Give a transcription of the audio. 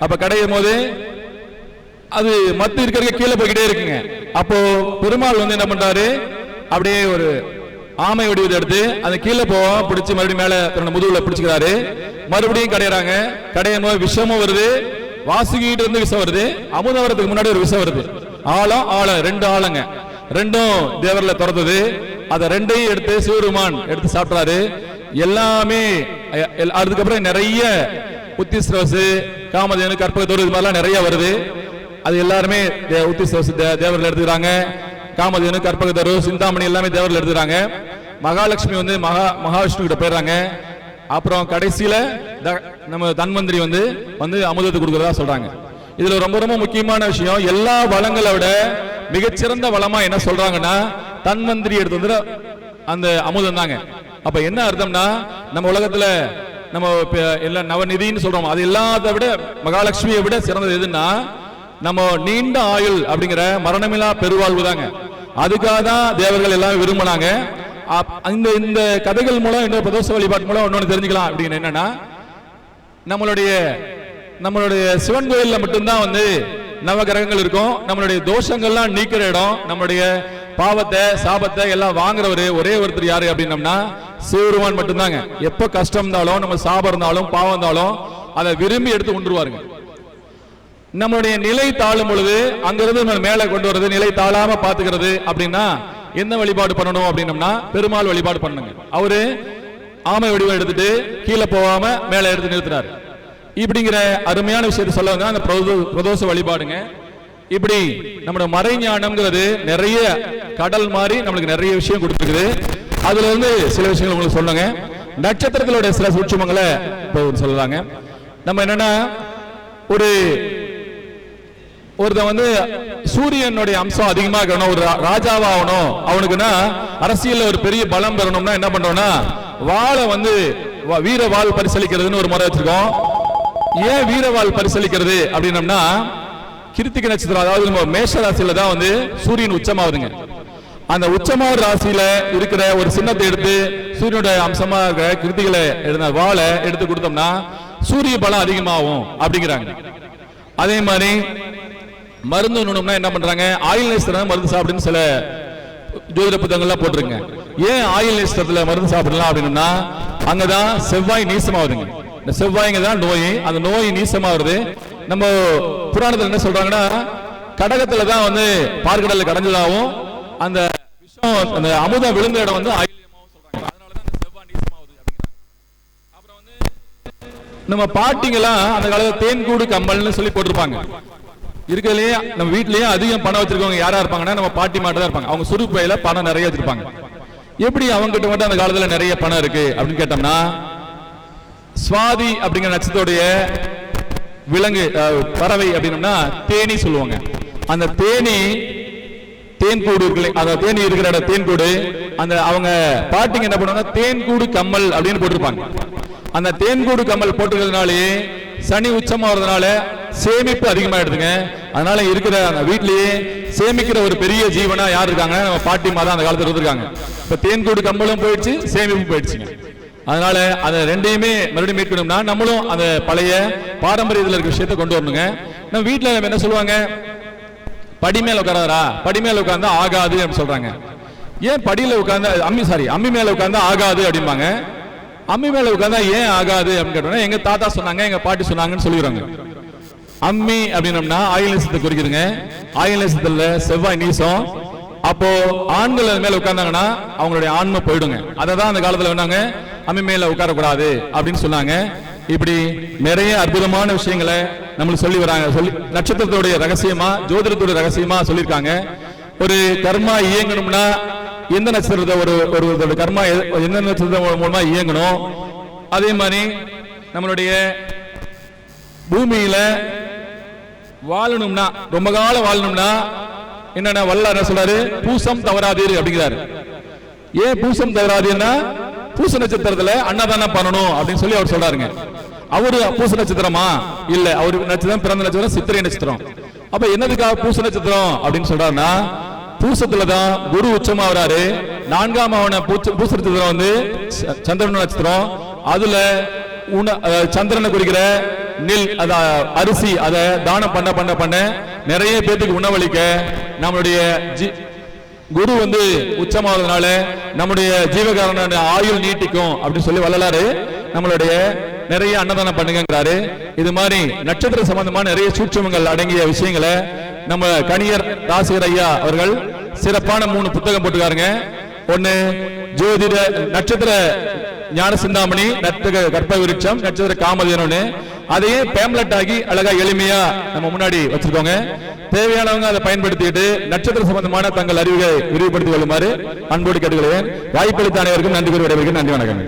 அப்ப கடையும் போது அது மத்து இருக்கிற கீழே போய்கிட்டே இருக்குங்க. அப்போ பெருமாள் வந்து என்ன பண்றாரு? அப்படியே ஒரு ஆமை வடிவத்தை எடுத்து அந்த கீழே போவோம் பிடிச்சி மறுபடியும் மேல தன்னோட முதுகுல பிடிச்சுக்கிறாரு. மறுபடியும் கடையிறாங்க. கடையும் போது விஷமும் வருது. வாசுகிட்டு இருந்து விஷம் வருது. அமுதம் வரதுக்கு முன்னாடி ஒரு விஷம் வருது. ஆழம் ஆழம் ரெண்டு ஆழங்க ரெண்டும் தேவர்ல திறந்தது அதை ரெண்டையும் எடுத்து சிவருமான் எடுத்து சாப்பிட்றாரு. எல்லாமே எல்- அதுக்கப்புறம் நிறைய உத்திஸ்ரவசு காமதேனு கற்பகத்தோடு இது மாதிரிலாம் நிறைய வருது. அது எல்லாருமே தே- தேவர்கள் எடுத்துக்கிறாங்க. காமதேனு கற்பகத்தரு சிந்தாமணி எல்லாமே தேவர்கள் எடுத்துக்கிறாங்க. மகாலட்சுமி வந்து மகா மகாவிஷ்ணு கிட்ட போயிடுறாங்க. அப்புறம் கடைசியில த- நம்ம தன்வந்திரி வந்து வந்து அமுதத்தை கொடுக்குறதா சொல்றாங்க. இதுல ரொம்ப ரொம்ப முக்கியமான விஷயம் எல்லா வளங்களை விட மிகச்சிறந்த வளமா என்ன சொல்றாங்கன்னா தன்வந்திரி எடுத்து வந்து அந்த அமுதம் தாங்க அப்ப என்ன அர்த்தம்னா நம்ம உலகத்துல நம்ம எல்லா எல்லாம் நவநிதின்னு சொல்றோம். அது எல்லாத்த விட மகாலட்சுமியை விட சிறந்தது எதுன்னா நம்ம நீண்ட ஆயுள் அப்படிங்கிற மரணமில்லா பெருவாழ்வு தாங்க. அதுக்காக தான் தேவர்கள் எல்லாம் விரும்பினாங்க. அப்- இந்த இந்த கதைகள் மூலம் இந்த பிரதோஷ வழிபாட்டு மூலம் இன்னொன்று தெரிஞ்சுக்கலாம் அப்படின்னு என்னன்னா நம்மளுடைய நம்மளுடைய சிவன் கோயிலில் மட்டும்தான் வந்து நவகிரகங்கள் இருக்கும். நம்மளுடைய தோஷங்கள்லாம் நீக்கிற இடம் நம்மளுடைய பாவத்தை சாபத்தை எல்லாம் வாங்குறவர் ஒரே ஒருத்தர் யாரு அப்படின்னம்னா சிவருமான் மட்டும்தாங்க. எப்ப கஷ்டம் இருந்தாலும் நம்ம சாபம் இருந்தாலும் பாவம் இருந்தாலும் அதை விரும்பி எடுத்து கொண்டுருவாருங்க நம்மளுடைய நிலை தாழும் பொழுது அங்கிருந்து நம்ம மேலே கொண்டு வர்றது நிலை தாழாம பாத்துக்கிறது அப்படின்னா என்ன வழிபாடு பண்ணணும் அப்படின்னம்னா பெருமாள் வழிபாடு பண்ணுங்க. அவரு ஆமை வடிவம் எடுத்துட்டு கீழே போகாம மேலே எடுத்து நிறுத்தினார் இப்படிங்கிற அருமையான விஷயத்தை சொல்ல வந்தா அந்த பிரதோ- பிரதோஷ வழிபாடுங்க. இப்படி நம்மளோட மறைஞானம்ங்கிறது நிறைய கடல் மாதிரி நம்மளுக்கு நிறைய விஷயம் கொடுத்துருக்குது. அதுல இருந்து சில விஷயங்கள் உங்களுக்கு சொல்லுங்க. நட்சத்திரங்களுடைய சில சூட்சமங்களை சொல்லுறாங்க நம்ம என்னன்னா ஒரு ஒருத்தன் வந்து சூரியனுடைய அம்சம் அதிகமா இருக்கணும் ஒரு ராஜாவா ஆகணும். அவனுக்குன்னா அரசியல் ஒரு பெரிய பலம் பெறணும்னா என்ன பண்றோம்னா வாழை வந்து வ- வீர வாழ் பரிசளிக்கிறதுன்னு ஒரு முறை வச்சிருக்கோம். ஏன் வீர வாள் பரிசளிக்கிறது அப்படின்னம்னா கிருத்திக நட்சத்திரம் அதாவது நம்ம மேஷ ராசியில தான் வந்து சூரியன் உச்சமாகுதுங்க. அந்த உச்சமான ராசியில இருக்கிற ஒரு சின்னத்தை எடுத்து சூரியனுடைய அம்சமாக கிருத்திகளை எழுந்த வாழை எடுத்து கொடுத்தோம்னா சூரிய பலம் அதிகமாகும் அப்படிங்கிறாங்க. அதே மாதிரி மருந்து உண்ணணும்னா என்ன பண்றாங்க? ஆயில் நேஸ்தரம் மருந்து சாப்பிடுன்னு சில ஜோதிட புத்தகங்கள்லாம் போட்டிருங்க. ஏன் ஆயில் நேசத்துல மருந்து சாப்பிடலாம் அப்படின்னா அங்கதான் செவ்வாய் நீசமாகுதுங்க. இந்த செவ்வாய்ங்க தான் நோய். அந்த நோய் நீசமாகுது நம்ம புராணத்தில் என்ன சொல்றாங்கன்னா கடகத்துல தான் வந்து பார்க்கடல்ல கடைஞ்சதாகவும் அந்த விஷம் அந்த அமுதம் விழுந்த இடம் வந்து ஆயில்யமாகவும் சொல்றாங்க. அதனால தான் அந்த செவ்வாய் அப்படிங்கிறாங்க. அப்புறம் வந்து நம்ம பாட்டிங்கெல்லாம் அந்த காலத்துல தேன்கூடு கம்பல்னு சொல்லி போட்டிருப்பாங்க. இருக்கிறதுலயே நம்ம வீட்லயே அதிகம் பணம் வச்சிருக்கவங்க யாரா இருப்பாங்கன்னா நம்ம பாட்டி மாட்டு தான் இருப்பாங்க. அவங்க சுருக்கு பணம் நிறைய வச்சிருப்பாங்க. எப்படி அவங்க கிட்ட மட்டும் அந்த காலத்துல நிறைய பணம் இருக்கு அப்படின்னு கேட்டோம்னா சுவாதி அப்படிங்கிற நட்சத்திரோடைய விலங்கு பறவை அப்படின்னம்னா தேனி சொல்லுவாங்க. அந்த தேனி தேன்கூடு இருக்குல்ல அந்த தேனி இருக்கிற இடம் தேன்கூடு. அந்த அவங்க பாட்டிங்க என்ன பண்ணுவாங்க தேன்கூடு கம்மல் அப்படின்னு போட்டிருப்பாங்க. அந்த தேன்கூடு கம்மல் போட்டுக்கிறதுனாலே சனி உச்சமாகிறதுனால சேமிப்பு அதிகமாயிடுதுங்க. அதனால இருக்கிற அந்த வீட்லயே சேமிக்கிற ஒரு பெரிய ஜீவனா யார் இருக்காங்க நம்ம பாட்டி மாதம் அந்த காலத்தில் இருந்திருக்காங்க. இப்ப தேன்கூடு கம்மலும் போயிடுச்சு சேமிப்பு போயிடுச்சுங்க. அதனால அதை ரெண்டையுமே மறுபடியும் மீட்கணும்னா நம்மளும் அந்த பழைய பாரம்பரியத்தில் இருக்க விஷயத்தை கொண்டு வரணுங்க. நம்ம வீட்டில் நம்ம என்ன சொல்லுவாங்க? படி மேல உட்காராரா படி மேல உட்கார்ந்தா ஆகாது அப்படின்னு சொல்றாங்க. ஏன் படியில உட்கார்ந்தா அம்மி சாரி அம்மி மேல உட்கார்ந்தா ஆகாது அப்படிம்பாங்க. அம்மி மேல உட்கார்ந்தா ஏன் ஆகாது அப்படின்னு கேட்டோம்னா எங்க தாத்தா சொன்னாங்க எங்க பாட்டி சொன்னாங்கன்னு சொல்லிடுறாங்க. அம்மி அப்படின்னம்னா ஆயுள் நேசத்தை குறிக்குதுங்க. ஆயுள் நேசத்துல செவ்வாய் நீசம். அப்போ ஆண்கள் அது மேல உட்கார்ந்தாங்கன்னா அவங்களுடைய ஆன்மை போயிடுங்க. அதை தான் அந்த காலத்துல வேணாங்க அம்மி மேல உட்காரக்கூடாது அப்படின்னு சொன்னாங்க. இப்படி நிறைய அற்புதமான விஷயங்களை நம்மளுக்கு சொல்லி வராங்க. சொல்லி நட்சத்திரத்துடைய ரகசியமா ஜோதிடத்துடைய ரகசியமா சொல்லியிருக்காங்க ஒரு கர்மா இயங்கணும்னா எந்த நட்சத்திரத்தை ஒரு ஒரு ஒருத்தரோட கர்மா எந்த நட்சத்திரம் மூலமா இயங்கணும்? அதே மாதிரி நம்மளுடைய பூமியில வாழணும்னா ரொம்ப காலம் வாழணும்னா என்னன்னா வல்ல என்ன சொல்றாரு? பூசம் தவறாதீர் அப்படிங்கிறாரு. ஏன் பூசம் தவறாதீர்னா பூச நட்சத்திரத்துல அன்னதானம் பண்ணணும் அப்படின்னு சொல்லி அவர் சொல்றாருங்க. அவரு பூச நட்சத்திரமா? இல்ல அவரு நட்சத்திரம் பிறந்த நட்சத்திரம் சித்திரை நட்சத்திரம். அப்ப என்னதுக்காக பூச நட்சத்திரம் அப்படின்னு சொல்றாருன்னா பூசத்துலதான் குரு உச்சமா வராரு. நான்காம் அவன பூச்ச பூச நட்சத்திரம் வந்து சந்திரன் நட்சத்திரம். அதுல உண சந்திரனை குறிக்கிற நெல் அத அரிசி அதை தானம் பண்ண பண்ண பண்ண நிறைய பேத்துக்கு உணவளிக்க நம்மளுடைய ஜி- குரு வந்து உச்சமாவதுனால நம்முடைய ஜீவகாரண ஆயுள் நீட்டிக்கும் அப்படின்னு சொல்லி வள்ளலாறு நம்மளுடைய நிறைய அன்னதானம் பண்ணுங்கிறாரு இது மாதிரி நட்சத்திர சம்பந்தமான நிறைய சூட்சமங்கள் அடங்கிய விஷயங்களை நம்ம கணியர் ராசிகர் ஐயா அவர்கள் சிறப்பான மூணு புத்தகம் போட்டுக்காருங்க. ஒன்னு ஜோதிட நட்சத்திர ஞான சிந்தாமணி நட்சத்திர கற்ப விருட்சம் நட்சத்திர காமதேனு அதையே பேம்லெட் ஆகி அழகா எளிமையா நம்ம முன்னாடி வச்சிருக்கோங்க. தேவையானவங்க அதை பயன்படுத்திட்டு நட்சத்திர சம்பந்தமான தங்கள் அறிவுகளை விரிவுபடுத்திக் கொள்ளுமாறு அன்போடு கேட்டுக்கொள்வேன் வாய்ப்பளித்த அனைவருக்கும் நன்றி கூறி நன்றி வணக்கம்.